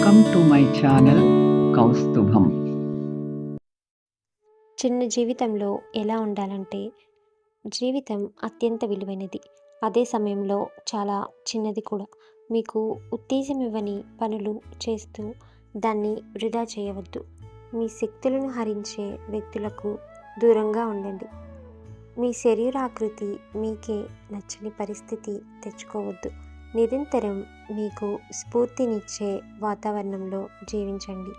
Welcome to my channel Kaustubham చిన్న జీవితంలో ఎలా ఉండాలంటే జీవితం అత్యంత విలువైనది. అదే సమయంలో చాలా చిన్నది కూడా. మీకు ఉత్తేజం ఇవ్వని పనులు చేస్తూ దాన్ని వృధా చేయవద్దు. మీ శక్తులను హరించే వ్యక్తులకు దూరంగా ఉండండి. మీ శరీరాకృతి మీకే నచ్చని పరిస్థితి తెచ్చుకోవద్దు. నిరంతరం మీకు స్ఫూర్తినిచ్చే వాతావరణంలో జీవించండి.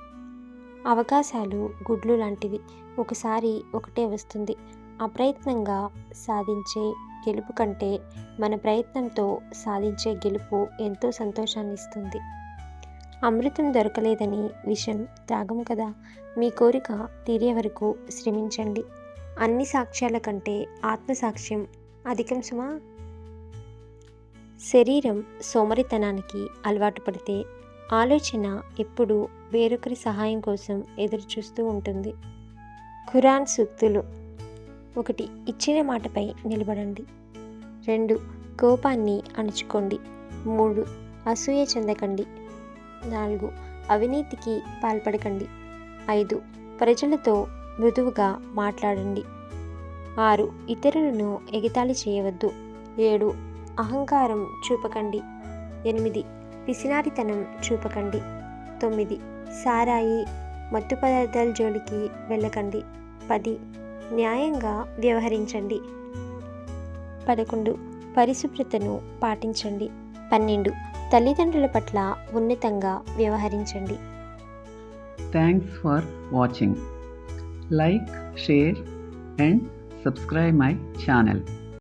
అవకాశాలు గుడ్లు లాంటివి ఒకసారి ఒకటే వస్తుంది. అప్రయత్నంగా సాధించే గెలుపు కంటే మన ప్రయత్నంతో సాధించే గెలుపు ఎంతో సంతోషాన్ని ఇస్తుంది అమృతం దొరకలేదని విషం త్యాగం కదా? మీ కోరిక తీరే వరకు శ్రమించండి. అన్ని సాక్ష్యాల కంటే ఆత్మసాక్ష్యం అధికం సుమా? శరీరం సోమరితనానికి అలవాటు పడితే ఆలోచన ఎప్పుడూ వేరొకరి సహాయం కోసం ఎదురుచూస్తూ ఉంటుంది. ఖురాన్ సూక్తులు. ఒకటి ఇచ్చిన మాటపై నిలబడండి. రెండు కోపాన్ని అణుచుకోండి. మూడు అసూయ చెందకండి. నాలుగు అవినీతికి పాల్పడకండి. ఐదు ప్రజలతో మృదువుగా మాట్లాడండి. ఆరు ఇతరులను ఎగతాళి చేయవద్దు. ఏడు అహంకారం చూపకండి. ఎనిమిది. పిసినారితనం చూపకండి. తొమ్మిది. సారాయి మత్తు పదార్థాల జోలికి వెళ్ళకండి. పది. న్యాయంగా వ్యవహరించండి. పదకొండు. పరిశుభ్రతను పాటించండి. పన్నెండు. తల్లిదండ్రుల పట్ల ఉన్నతంగా వ్యవహరించండి. Thanks for watching like share and subscribe my channel